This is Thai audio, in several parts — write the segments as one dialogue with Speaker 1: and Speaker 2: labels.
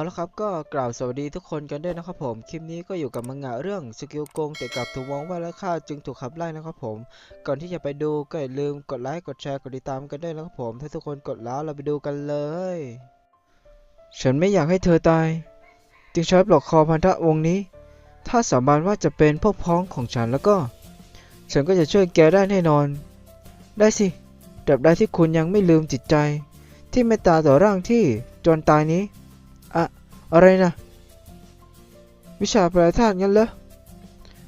Speaker 1: เอาละครับก็กล่าวสวัสดีทุกคนกันด้วยนะครับผม คลิปนี้ก็อยู่กับมังงะเรื่องสกิลโกงแต่กลับถูกมองว่าและค่าจึงถูกขับไล่นะครับผม ก่อนที่จะไปดูก็อย่าลืมกดไลค์กดแชร์กดติดตามกันด้วยนะครับผม ถ้าทุกคนกดแล้วเราไปดูกันเลย ฉันไม่อยากให้เธอตาย จึงใช้ปลอกคอพันธะวงนี้ ถ้าสาบานว่าจะเป็นพวกพ้องของฉันแล้วก็ ฉันก็จะช่วยแกได้แน่นอน ได้สิตราบใดที่คุณยังไม่ลืมจิตใจ ที่เมตตาต่อร่างที่จนตายนี้ อะไรนะ วิชาแปลธาตุงั้นเหรอ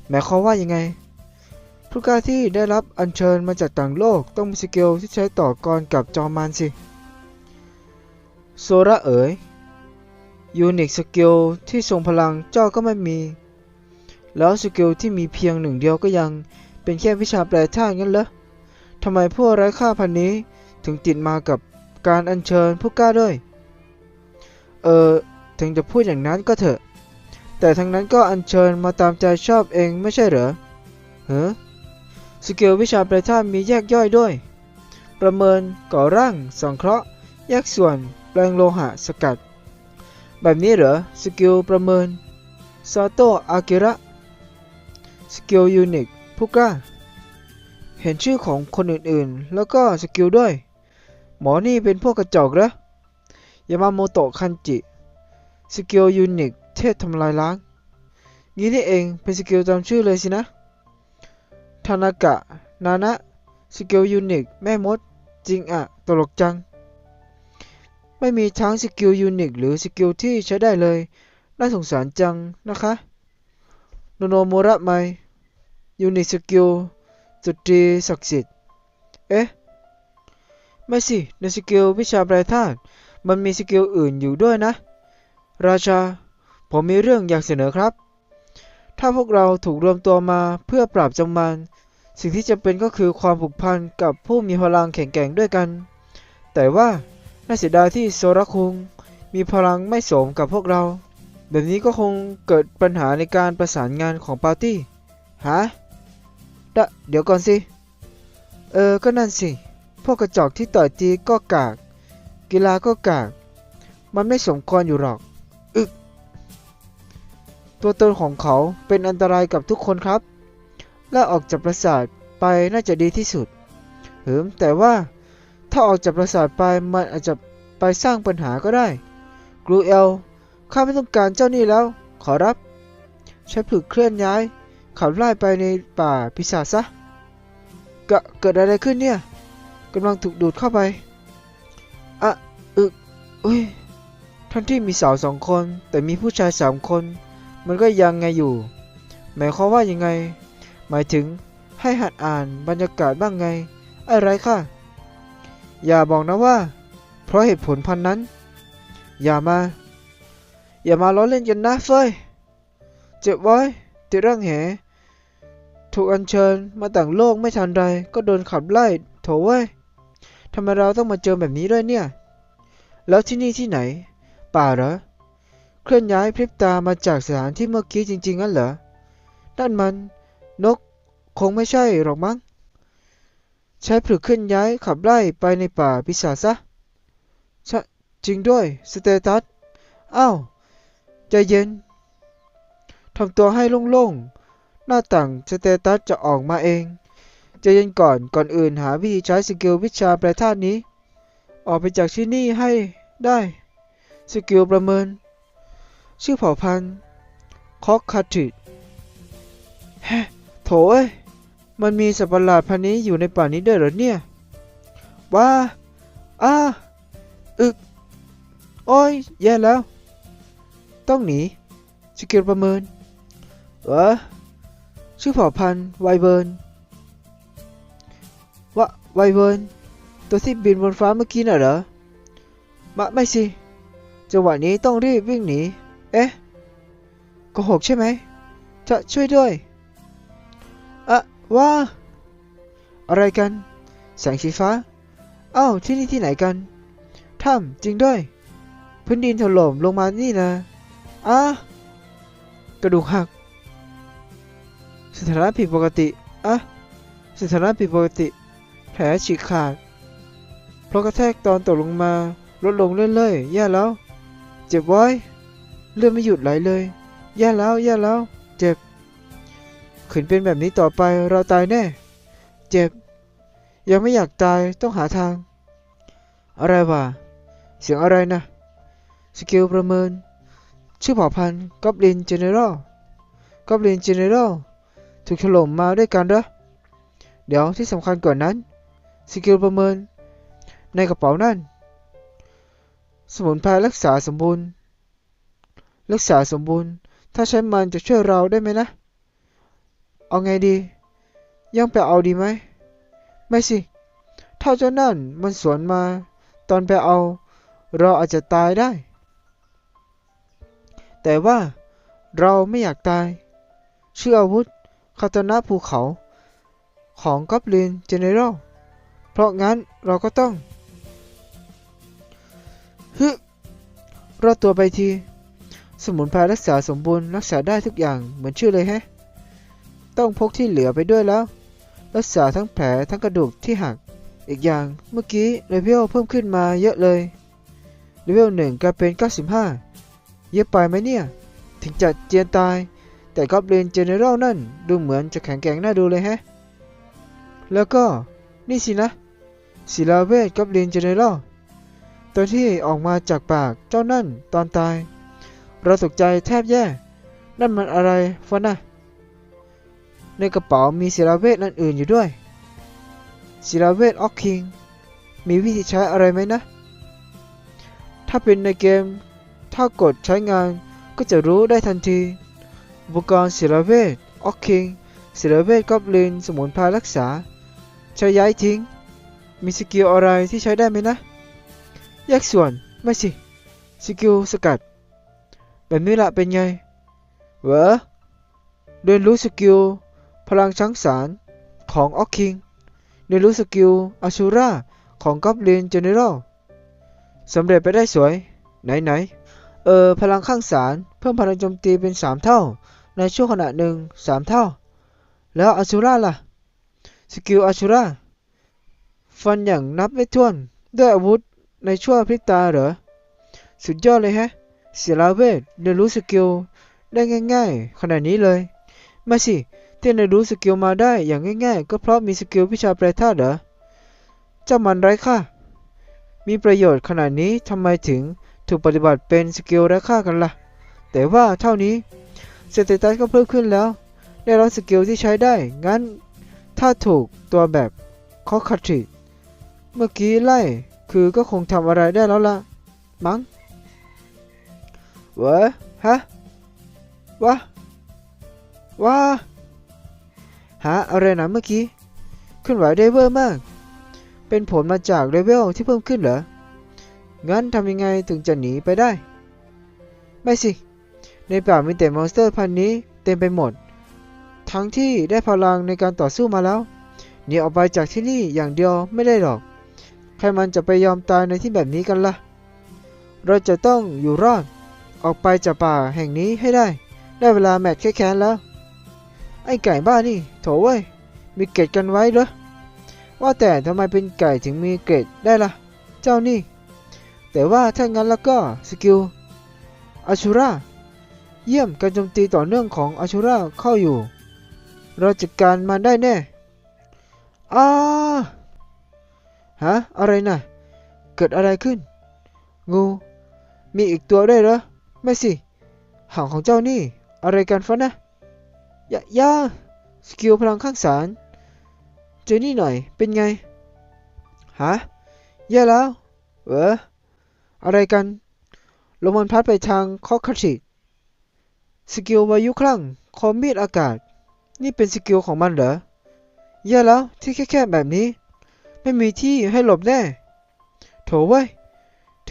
Speaker 1: หมายความว่ายังไง ผู้กล้าที่ได้รับอัญเชิญมาจากต่างโลกต้องมีสกิลที่ใช้ต่อกรกับจอมมารสิโซระเอ๋ยยูนิคสกิลที่ทรงพลังเจ้าก็ไม่มี แล้วสกิลที่มีเพียงหนึ่งเดียวก็ยังเป็นแค่วิชาแปลธาตุงั้นเหรอทำไมพวกไร้ค่าพันนี้ถึงติดมากับการอัญเชิญผู้กล้าด้วย เออ ถึงจะพูดอย่างนั้นก็เถอะ แต่ทั้งนั้นก็อัญเชิญมาตามใจชอบเองไม่ใช่เหรอเฮ้สกิลวิชาปลธาตุมีแยกย่อยด้วย ประเมินก่อร่างสังเคราะห์ แยกส่วนแปลงโลหะสกัด แบบนี้เหรอสกิลประเมินซาโตะอากิระสกิลยูนิคผู้กล้า เห็นชื่อของคนอื่นๆ แล้วก็สกิลด้วย หมอนี่เป็นพวกกระจอกเหรอยามาโมโตะคันจิ สกิลยูนิคเทพทำลายล้าง งี้นี่เองเป็นสกิลตามชื่อเลยสินะทานากะ นานะ สกิลยูนิคแม่มด จริงอะตลกจัง ไม่มีทั้งสกิลยูนิคหรือสกิลที่ใช้ได้เลย น่าสงสารจังนะคะโนโนโมระไมยูนิคสกิลจุดตรีศักดิ์สิทธิ์ เอ๊ะ ไม่สิ ในสกิลวิชาแปรธาตุมันมีสกิลอื่นอยู่ด้วยนะ ราชา ผมมีเรื่องอยากเสนอครับ ถ้าพวกเราถูกรวมตัวมาเพื่อปราบจงมารสิ่งที่จำเป็นก็คือความผูกพันกับผู้มีพลังแข็งแกร่งด้วยกัน แต่ว่าน่าเสียดายที่โซรคุงมีพลังไม่สมกับพวกเรา แบบนี้ก็คงเกิดปัญหาในการประสานงานของปาร์ตี้ ฮะดะเดี๋ยวก่อนสิ เออ ก็นั่นสิ พวกกระจอกที่ต่อยตีก็กาก กีฬาก็กาก มันไม่สมควรอยู่หรอก ตัวตนของเขาเป็นอันตรายกับทุกคนครับ และออกจากปราสาทไปน่าจะดีที่สุดเหิมแต่ว่าถ้าออกจากปราสาทไปมันอาจจะไปสร้างปัญหาก็ได้ กรูเอลข้าไม่ต้องการเจ้านี่แล้ว ขอรับ ใช้ผลึกเคลื่อนย้าย ขับไล่ไปในป่าพิศาจซะเกะเกิดอะไรขึ้นเนี่ยกำลังถูกดูดเข้าไปอะอึกอุ้ยทั้งที่มีสาวสองคน แต่มีผู้ชายสามคน มันก็ยังไงอยู่ หมายความว่ายังไง หมายถึงให้หัดอ่านบรรยากาศบ้างไง อะไรค่ะ อย่าบอกนะว่า เพราะเหตุผลพันนั้น อย่ามา อย่ามาล้อเล่นกันนะเฟยเจ็บไว้ติดร่างแห ถูกอัญเชิญมาต่างโลกไม่ทันไรก็โดนขับไล่โถเว้ยทำไมเราต้องมาเจอแบบนี้ด้วยเนี่ย แล้วที่นี่ที่ไหน ป่าเหรอ เคลื่อนย้ายพริบตามาจากสถานที่เมื่อกี้จริงๆงั้นเหรอ นั่นมันนกคงไม่ใช่หรอกมั้ง ใช้ผลึกเคลื่อนย้ายขับไล่ไปในป่าพิศาจซะชะจริงด้วย สเตตัส อ้าว ใจเย็น ทำตัวให้โล่งๆ หน้าต่างสเตตัสจะออกมาเอง ใจเย็นก่อน ก่อนอื่นหาวิธีใช้สกิลวิชาแปรธาตุนี้ ออกไปจากที่นี่ให้ได้ สกิลประเมิน ชื่อเผ่าพันธุ์คอกคาติดแฮโถเอ้ยมันมีสัตว์ประหลาดพันธุ์นี้อยู่ในป่านี้ด้วยเหรอเนี่ย ว้า อ้า อึก โอ้ย แย่แล้ว ต้องหนีสกิลประเมินเออชื่อเผ่าพันธุ์ไวเบิร์นวะไวเวิร์นตัวที่บินบนฟ้าเมื่อกี้น่ะเหรอมะไม่สิ จังหวะนี้ต้องรีบวิ่งหนี เอ๊ะโกหกใช่ไหมจะช่วยด้วยอะว่า อะไรกัน แสงสีฟ้าเอ้าที่นี่ที่ไหนกันถ้ำจริงด้วย พื้นดินถล่มลงมานี่นะอ้ากระดูกหัก สถานะผิดปกติอะสถานะผิดปกติ แผลฉีกขาด เพราะกระแทกตอนตกลงมา ลดลงเรื่อยๆแย่แล้ว เจ็บไว้ เลือดไม่หยุดไหลเลย แย่แล้วแย่แล้ว เจ็บ ขืนเป็นแบบนี้ต่อไปเราตายแน่ เจ็บ ยังไม่อยากตายต้องหาทาง อะไรวะ เสียงอะไรนะ สกิลประเมิน ชื่อเผ่าพันธุ์กอบลินเจเนอรัลกอบลินเจเนอรัลถูกถล่มมาด้วยกันเหรอ เดี๋ยวที่สำคัญกว่านั้น สกิลประเมิน ในกระเป๋านั่น สมุนไพรรักษาสมบูรณ์ รักษาสมบูรณ์ ถ้าใช้มันจะช่วยเราได้ไหมนะ เอาไงดียังไปเอาดีไหม ไม่สิ ถ้าเจ้านั่นมันสวนมา ตอนไปเอา เราอาจจะตายได้ แต่ว่าเราไม่อยากตาย ชื่ออาวุธคาตานะภูเขา ของกอบลินเจเนอรลเพราะงั้นเราก็ต้องฮึรอดตัวไปที สมุนไพรรักษาสมบูรณ์รักษาได้ทุกอย่างเหมือนชื่อเลยแฮะ ต้องพกที่เหลือไปด้วยแล้ว รักษาทั้งแผลทั้งกระดูกที่หัก อีกอย่างเมื่อกี้เลเวลเพิ่มขึ้นมาเยอะเลยเลเวลหนึ่งกลายเป็น 95 เยอะไปไหมเนี่ย ถึงจะเจียนตาย แต่กอบเลนเจเนอเรลนั่นดูเหมือนจะแข็งแกร่งน่าดูเลยแฮะ แล้วก็นี่สินะศิลาเวทกอบเลนเจเนอเรลตอนที่ออกมาจากปากเจ้านั่นตอนตาย เราตกใจแทบแย่ นั่นมันอะไรฟะนะในกระเป๋ามีศิลาเวทนั่นอื่นอยู่ด้วย ศิลาเวทออกคิง มีวิธีใช้อะไรไหมนะ ถ้าเป็นในเกม ถ้ากดใช้งานก็จะรู้ได้ทันที อุปกรณ์ศิลาเวทออกคิงศิลาเวทกอบลินสมุนไพรรักษา ใช้ย้ายทิ้ง มีสกิลอะไรที่ใช้ได้ไหมนะ แยกส่วน ไม่สิ สกิลสกัด แบบนี้ละเป็นไงเหวอเรียนรู้สกิลพลังช้างสารของออกคิงเรียนรู้สกิลอาชูราของกอบลินเจเนอรัลสำเร็จไปได้สวย ไหนไหนเออพลังข้างสารเพิ่มพลังโจมตีเป็น 3 เท่า ในช่วงขณะหนึ่ง3 เท่า แล้วอาชูราล่ะ สกิลอาชูราฟันอย่างนับไม่ถ้วน ด้วยอาวุธในช่วงพริบตาเหรอ สุดยอดเลยแฮะ เสียแลาเวทเรียนรู้สกิลได้ง่าย ๆ ขนาดนี้เลย ไม่สิ ที่เรียนรู้สกิลมาได้อย่างง่าย ๆ ก็เพราะมีสกิลวิชาแปรธาตุเหรอ เจ้ามันไร้ค่า มีประโยชน์ขนาดนี้ทำไมถึงถูกปฏิบัติเป็นสกิลไร้ค่ากันล่ะ แต่ว่าเท่านี้สเตตัสก็เพิ่มขึ้นแล้ว ได้รับสกิลที่ใช้ได้ งั้นถ้าถูกตัวแบบคอคัตริเมื่อกี้ไล่คือก็คงทำอะไรได้แล้วล่ะมั้ง วะฮะวะว้าหาอะไรนะเมื่อกี้เคลื่อนไหวได้เวอร์มาก เป็นผลมาจากเลเวลที่เพิ่มขึ้นเหรอ งั้นทำยังไงถึงจะหนีไปได้ ไม่สิ ในป่ามีแต่มอนสเตอร์พันนี้เต็มไปหมด ทั้งที่ได้พลังในการต่อสู้มาแล้ว หนีออกไปจากที่นี่อย่างเดียวไม่ได้หรอก ใครมันจะไปยอมตายในที่แบบนี้กันล่ะ เราจะต้องอยู่รอด ออกไปจากป่าแห่งนี้ให้ได้ ได้เวลาแมตช์แค่แค้นแล้ว ไอ้ไก่บ้านี่ โถเว้ย มีเกรดกันไว้เหรอ ว่าแต่ทำไมเป็นไก่ถึงมีเกรดได้ล่ะ เจ้านี่ แต่ว่าถ้างั้นแล้วก็สกิลอาชูราเยี่ยมการโจมตีต่อเนื่องของอาชูราเข้าอยู่ เราจัดการมันได้แน่อ้าฮะ อะไรนะเกิดอะไรขึ้น งู มีอีกตัวได้เหรอ ไม่สิ หางของเจ้านี่ อะไรกันฟะนะ อย่าย่าสกิลพลังข้างสาร เจอนี่หน่อย เป็นไง ฮะ แย่แล้ว เอออะไรกัน ลมมันพัดไปทางคอคัตชิสกิลวายุคลั่ง คอมมีดอากาศ นี่เป็นสกิลของมันเหรอ แย่แล้วที่แคบๆแบบนี้ ไม่มีที่ให้หลบแน่ โถเว้ย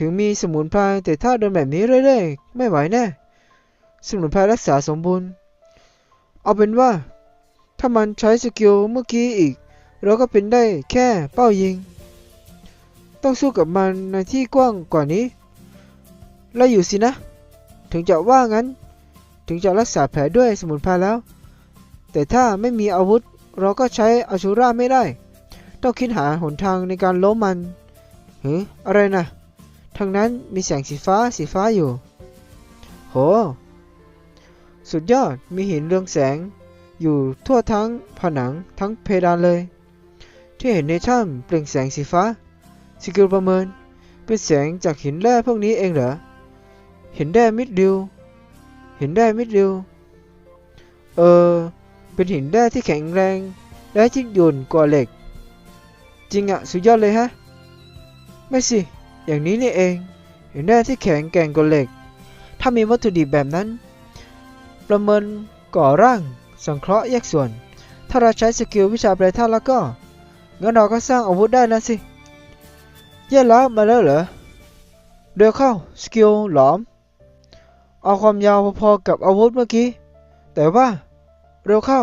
Speaker 1: ถึงมีสมุนไพรแต่ถ้าเดินแบบนี้เรื่อยๆ ไม่ไหวแน่ สมุนไพรรักษาสมบูรณ์ เอาเป็นว่า ถ้ามันใช้สกิลเมื่อกี้อีก เราก็เป็นได้แค่เป้ายิง ต้องสู้กับมันในที่กว้างกว่านี้แล้วอยู่สินะ ถึงจะว่างั้น ถึงจะรักษาแผลด้วยสมุนไพรแล้ว แต่ถ้าไม่มีอาวุธเราก็ใช้อาชูราไม่ได้ ต้องคิดหาหนทางในการล้มมันหืออะไรนะ ทางนั้นมีแสงสีฟ้าสีฟ้าอยู่ โห สุดยอดมีหินเรืองแสง อยู่ทั่วทั้งผนังทั้งเพดานเลย ที่เห็นในถ้ำเปล่งแสงสีฟ้าสกิลประเมิน เป็นแสงจากหินแร่พวกนี้เองเหรอเห็นได้มิดดิวเห็นได้มิดดิวเออเป็นหินแร่ที่แข็งแรง และยืดหยุ่นกว่าเหล็ก จริงอะสุดยอดเลยฮะ ไม่สิ อย่างนี้นี่เองเห็นแร่ที่แข็งแกร่งกว่าเหล็ก ถ้ามีวัตถุดิบแบบนั้น ประเมินก่อร่างสังเคราะห์แยกส่วน ถ้าเราใช้สกิลวิชาแปรธาตุแล้วก็งั้นเราก็สร้างอาวุธได้แล้วสิแย่แล้วมาแล้วเหรอเร็วเข้าสกิลหลอม เอาความยาวพอๆกับอาวุธเมื่อกี้ แต่ว่าเร็วเข้า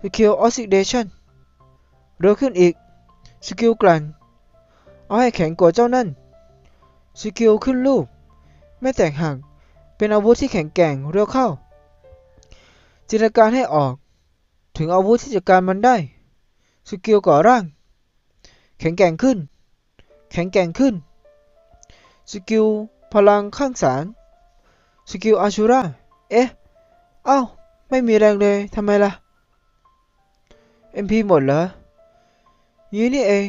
Speaker 1: สกิลออซิเดชันเร็วขึ้นอีก สกิลกลั่นเอาให้แข็งกว่าเจ้านั่น สกิลขึ้นรูป ไม่แตกหัก เป็นอาวุธที่แข็งแกร่งเร็วเข้า จินตนาการให้ออก ถึงอาวุธที่จัดการมันได้ สกิลก่อร่าง แข็งแกร่งขึ้น แข็งแกร่งขึ้น สกิลพลังข้างสาร สกิลอาชูราเอ๊ะ เอ้า ไม่มีแรงเลยทำไมล่ะ MP หมดเหรอยี่นี่เอง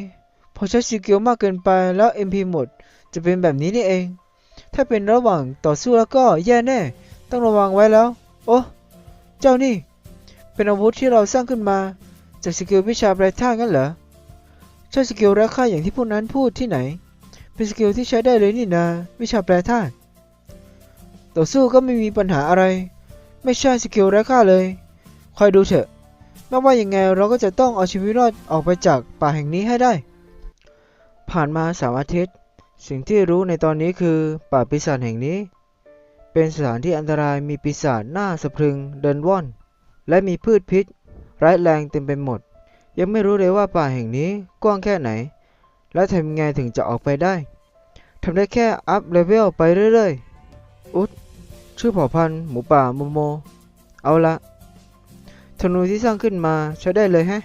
Speaker 1: พอใช้สกิลมากเกินไปแล้ว MP หมด จะเป็นแบบนี้นี่เอง ถ้าเป็นระหว่างต่อสู้แล้วก็แย่แน่ ต้องระวังไว้แล้ว โอ้เจ้านี่ เป็นอาวุธที่เราสร้างขึ้นมาจากสกิลวิชาแปรธาตุงั้นเหรอใช่สกิลแร้ค่าอย่างที่พวกนั้นพูดที่ไหน เป็นสกิลที่ใช้ได้เลยนี่นาวิชาแปรธาตุต่อสู้ก็ไม่มีปัญหาอะไร ไม่ใช่สกิลแร้ค่าเลย คอยดูเถอะไม่ว่ายังไงเราก็จะต้องเอาชีวิตรอดออกไปจากป่าแห่งนี้ให้ได้ ผ่านมาสามอาทิตย์ สิ่งที่รู้ในตอนนี้คือ ป่าปีศาจแห่งนี้ เป็นสถานที่อันตรายมีปีศาจหน้าสะพรึงเดินว่อน และมีพืชพิษ ร้ายแรงเต็มไปหมด ยังไม่รู้เลยว่าป่าแห่งนี้กว้างแค่ไหน และทำยังไงถึงจะออกไปได้ทำได้แค่อัพเลเวลไปเรื่อยๆ อุ๊ดชื่อเผ่าพันธุ์หมูป่าโมโม เอาละธนูที่สร้างขึ้นมาใช้ได้เลยแฮะ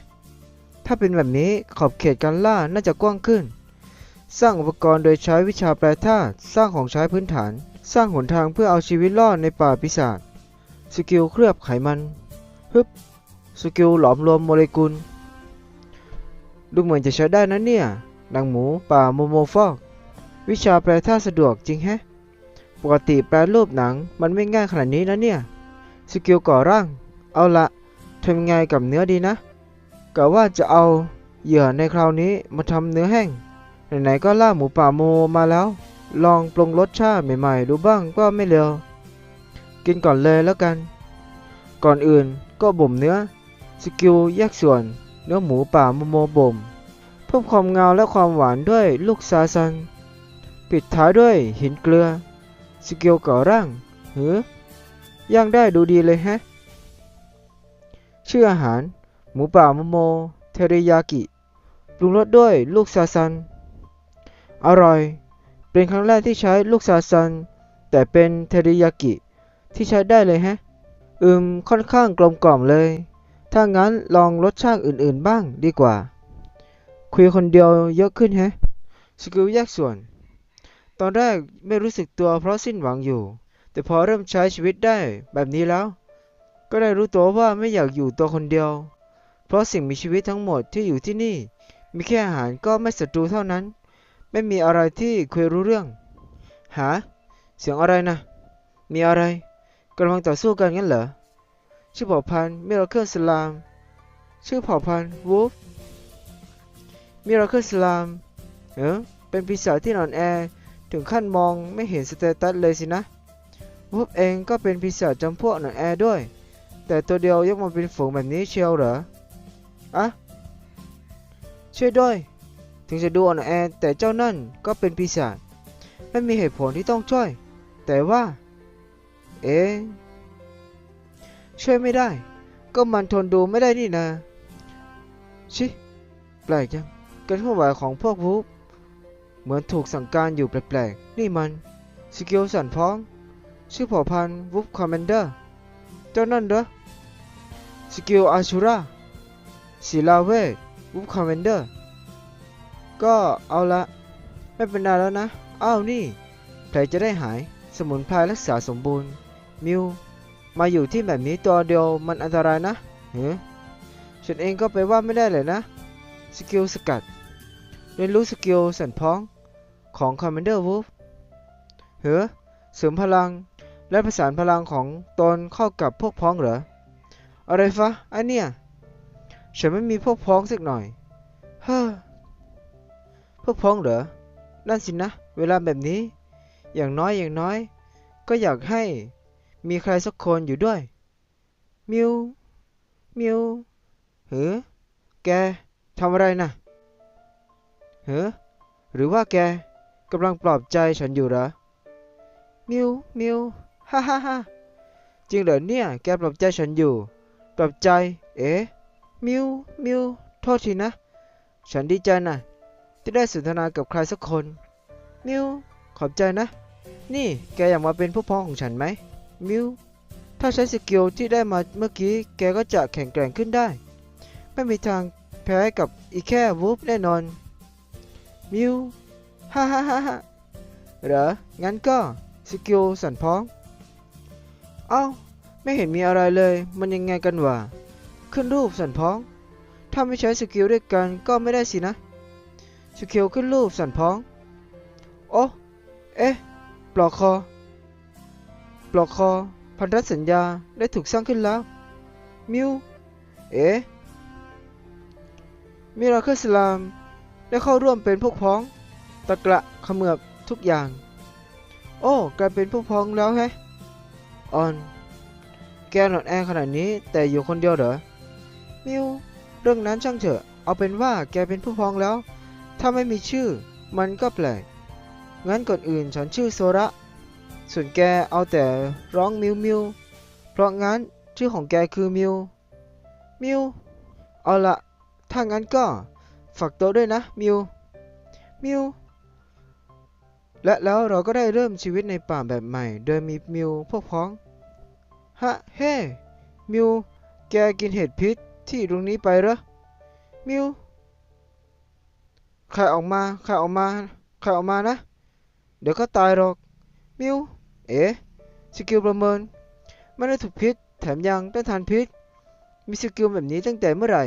Speaker 1: ถ้าเป็นแบบนี้ขอบเขตการล่าน่าจะกว้างขึ้น สร้างอุปกรณ์โดยใช้วิชาแปรธาตุสร้างของใช้พื้นฐาน สร้างหนทางเพื่อเอาชีวิตรอดในป่าปีศาจสกิลเคลือบไขมันฮึบสกิลหลอมรวมโมเลกุล ดูเหมือนจะใช้ได้นะเนี่ยดังหมูป่าโมโมฟอก วิชาแปรธาตุสะดวกจริงแฮะ ปกติแปรรูปหนังมันไม่ง่ายขนาดนี้นะเนี่ย สกิลก่อร่าง เอาละทำไงกับเนื้อดีนะกะว่าจะเอาเหยื่อในคราวนี้มาทำเนื้อแห้ง ไหนๆก็ล่าหมูป่าโมมาแล้ว ลองปรุงรสชาติใหม่ๆ ดูบ้างก็ไม่เร็วกินก่อนเลยแล้วกัน ก่อนอื่นก็บ่มเนื้อ สกิลแยกส่วน เนื้อหมูป่าโมโมบ่ม เพิ่มความเงาและความหวานด้วยลูกซาซัน ปิดท้ายด้วยหินเกลือ สกิลก่อร่างเหือย่างได้ดูดีเลยแฮะ ชื่ออาหาร หมูป่าโมโม เทริยากิ ปรุงรสด้วยลูกซาซัน อร่อย เป็นครั้งแรกที่ใช้ลูกซาซัน แต่เป็นเทริยากิที่ใช้ได้เลยแฮะ อืม ค่อนข้างกลมกล่อมเลย ถ้างั้นลองรสชาติอื่นๆบ้างดีกว่า คุยคนเดียวเยอะขึ้นแฮะ สกิลแยกส่วน ตอนแรกไม่รู้สึกตัวเพราะสิ้นหวังอยู่ แต่พอเริ่มใช้ชีวิตได้แบบนี้แล้ว ก็ได้รู้ตัวว่าไม่อยากอยู่ตัวคนเดียว เพราะสิ่งมีชีวิตทั้งหมดที่อยู่ที่นี่ มีแค่อาหารก็ไม่ศัตรูเท่านั้น ไม่มีอะไรที่คุยรู้เรื่อง หา เสียงอะไรนะ มีอะไรกำลังต่อสู้กันงั้นเหรอ ชื่อเผ่าพันธุ์มิราเคิลสลาม ชื่อเผ่าพันธุ์วูฟมิราเคิลสลาม เออเป็นปีศาจที่อ่อนแอ ถึงขั้นมองไม่เห็นสเตตัสเลยสินะวูฟเองก็เป็นปีศาจจำพวกอ่อนแอด้วย แต่ตัวเดียวยกมาเป็นฝูงแบบนี้เชียวเหรอ อะ ช่วยด้วย ถึงจะดูอ่อนแอแต่เจ้านั่นก็เป็นปีศาจไม่มีเหตุผลที่ต้องช่วย แต่ว่า เอ๊ช่วยไม่ได้ ก็มันทนดูไม่ได้นี่นาชิแปลกจังการเคลื่อนไหวของพวกวูฟเหมือนถูกสั่งการอยู่แปลกๆ นี่มันสกิลสั่นพ้อง ชื่อเผ่าพันธุ์วูฟคอมเมนเดอร์เจ้านั่นเหรอสกิลอาชูราศิลาเวทวูฟคอมเมนเดอร์ ก็เอาละ ไม่เป็นไรแล้วนะ อ้าวนี่แผลจะได้หาย สมุนไพรรักษาสมบูรณ์ มิว มาอยู่ที่แบบนี้ตัวเดียวมันอันตรายนะเฮ้ฉันเองก็ไปว่าไม่ได้เลยนะ สกิลสกัด เรียนรู้สกิลสั่นพ้องของ Commander Wolf เฮ้เสริมพลังและประสานพลังของตนเข้ากับพวกพ้องเหรอ อะไรฟะไอเนี่ย ฉันไม่มีพวกพ้องสักหน่อย เฮ้อ พวกพ้องเหรอ นั่นสินะ เวลาแบบนี้ อย่างน้อยอย่างน้อย ก็อยากให้มีใครสักคนอยู่ด้วย มิว มิวเฮ้อแกทำอะไรนะเฮ้อหรือว่าแกกำลังปลอบใจฉันอยู่เหรอ มิว มิว ฮ่าฮ่าฮ่าจริงเหรอเนี่ย แกปลอบใจฉันอยู่ ปลอบใจ เอ๊มิว มิว โทษทีนะ ฉันดีใจนะ ที่ได้สนทนากับใครสักคน มิว ขอบใจนะ นี่แกอยากมาเป็นผู้พ้องของฉันไหม มิว ถ้าใช้สกิลที่ได้มาเมื่อกี้ แกก็จะแข็งแกร่งขึ้นได้ ไม่มีทางแพ้กับอีแค่วูฟแน่นอน มิว ฮ่าฮ่าฮ่าฮ่าเหรอ งั้นก็สกิลสันพ้อง เอ้า ไม่เห็นมีอะไรเลย มันยังไงกันวะ ขึ้นรูปสันพ้อง ถ้าไม่ใช้สกิลด้วยกันก็ไม่ได้สินะ สกิลขึ้นรูปสันพ้อง โอ้เอ๊ะ ปลอกคอ ปลอกคอ พันธสัญญาได้ถูกสร้างขึ้นแล้ว มิว เอ๊ะ มิราเคิลสลามได้เข้าร่วมเป็นพวกพ้อง ตะกระขมือบทุกอย่าง โอ้กลายเป็นพวกพ้องแล้วแฮะออน แกหนอนแอขนาดนี้แต่อยู่คนเดียวเหรอ มิว เรื่องนั้นช่างเถอะ เอาเป็นว่าแกเป็นผู้พ้องแล้ว ถ้าไม่มีชื่อ มันก็แปลก งั้นก่อนอื่นฉันชื่อโซระ ส่วนแกเอาแต่ร้องมิวมิว เพราะงั้นชื่อของแกคือมิว มิว เอาละ ถ้างั้นก็ฝากตัวด้วยนะมิว มิว และแล้วเราก็ได้เริ่มชีวิตในป่าแบบใหม่ โดยมีมิวพวกพ้อง ฮะ เฮ้ มิว แกกินเห็ดพิษที่ตรงนี้ไปเหรอ มิว ใครออกมาใครออกมาใครออกมานะ เดี๋ยวก็ตายหรอก มิว เอ๋สกิลประเมิน ไม่ได้ถูกพิษ แถมยังต้นทานพิษ มีสกิลแบบนี้ตั้งแต่เมื่อไหร่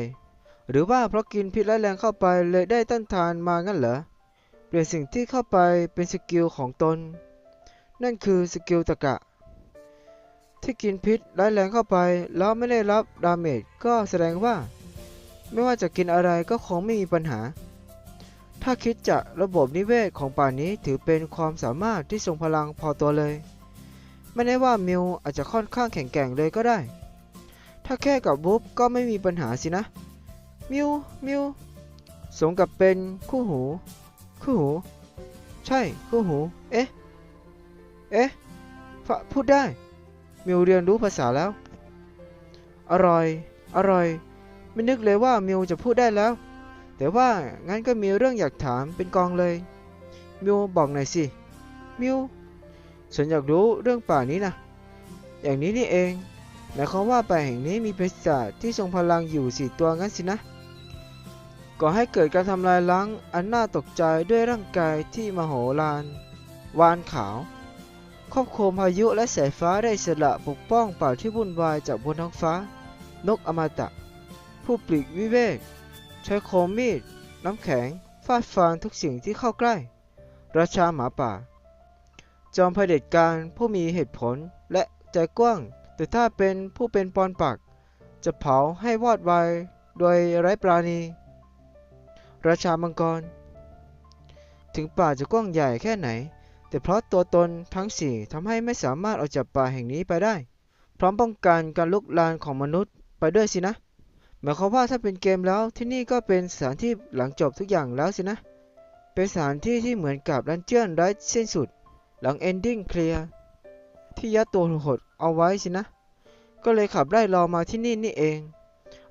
Speaker 1: หรือว่าเพราะกินพิษร้ายแรงเข้าไปเลยได้ต้านทานมางั้นเหรอ เปลี่ยนสิ่งที่เข้าไปเป็นสกิลของตน นั่นคือสกิลตะกะ ที่กินพิษร้ายแรงเข้าไป แล้วไม่ได้รับดาเมจก็แสดงว่า ไม่ว่าจะกินอะไรก็คงไม่มีปัญหา ถ้าคิดจากระบบนิเวศของป่านี้ถือเป็นความสามารถที่ทรงพลังพอตัวเลย ไม่ได้ว่ามิวอาจจะค่อนข้างแข็งแกร่งเลยก็ได้ ถ้าแค่กับบุ๊บก็ไม่มีปัญหาสินะ มิว มิว สมกับเป็นคู่หู คู่หู ใช่ คู่หู เอ๊ะ เอ๊ะ พูดได้ มิวเรียนรู้ภาษาแล้ว อร่อย อร่อย ไม่นึกเลยว่ามิวจะพูดได้แล้ว แต่ว่างั้นก็มีเรื่องอยากถามเป็นกองเลย มิวบอกหน่อยสิ มิว ฉันอยากรู้เรื่องป่านี้นะ อย่างนี้นี่เองหมายความว่าป่าแห่งนี้มีปีศาจที่ทรงพลังอยู่สี่ตัวงั้นสินะ ก่อให้เกิดการทำลายล้างอันน่าตกใจด้วยร่างกายที่มโหฬาร วานขาว ครอบคลุมพายุและสายฟ้าได้สละปกป้องป่าที่วุ่นวายจากบนท้องฟ้า นกอมตะ ผู้ปลีกวิเวก ใช้โคมมีด น้ำแข็ง ฟาดฟันทุกสิ่งที่เข้าใกล้ ราชาหมาป่า จอมเผด็จการผู้มีเหตุผลและใจกว้าง แต่ถ้าเป็นผู้เป็นปอนปัก จะเผาให้วอดวายโดยไร้ปราณี ราชามังกร ถึงป่าจะกว้างใหญ่แค่ไหน แต่เพราะตัวตนทั้งสี่ทำให้ไม่สามารถออกจากป่าแห่งนี้ไปได้ พร้อมป้องกันการลุกลานของมนุษย์ไปด้วยสินะ หมายความว่าถ้าเป็นเกมแล้วที่นี่ก็เป็นสถานที่หลังจบทุกอย่างแล้วสินะ เป็นสถานที่ที่เหมือนกับดันเจียนไร้สิ้นสุด หลังเอนดิ้งเคลียร์ที่ยัดตัวหดเอาไว้สินะ ก็เลยขับไล่รามาที่นี่นี่เอง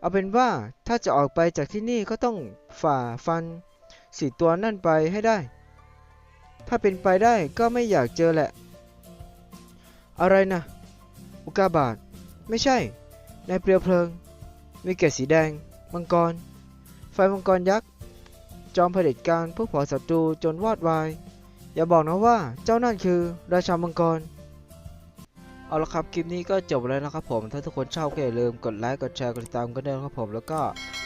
Speaker 1: เอาเป็นว่าถ้าจะออกไปจากที่นี่ก็ต้องฝ่าฟันสี่ตัวนั่นไปให้ได้ ถ้าเป็นไปได้ก็ไม่อยากเจอแหละ อะไรนะ อุกาบาต ไม่ใช่ ในเปลวเพลิง มีเกล็ดสีแดง มังกร ไฟมังกรยักษ์ จอมเผด็จการผู้เผาศัตรูจนวอดวาย อย่าบอกนะว่าเจ้านั่นคือราชามังกร เอาละครับคลิปนี้ก็จบแล้วนะครับผม ถ้าทุกคนชอบก็อย่าลืมกดไลค์ กดแชร์ กดติดตามกันด้วยนะครับผม แล้วก็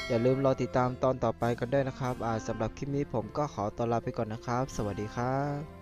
Speaker 1: อย่าลืมรอติดตามตอนต่อไปกันด้วยนะครับสำหรับคลิปนี้ผมก็ขอตัวลาไปก่อนนะครับ สวัสดีครับ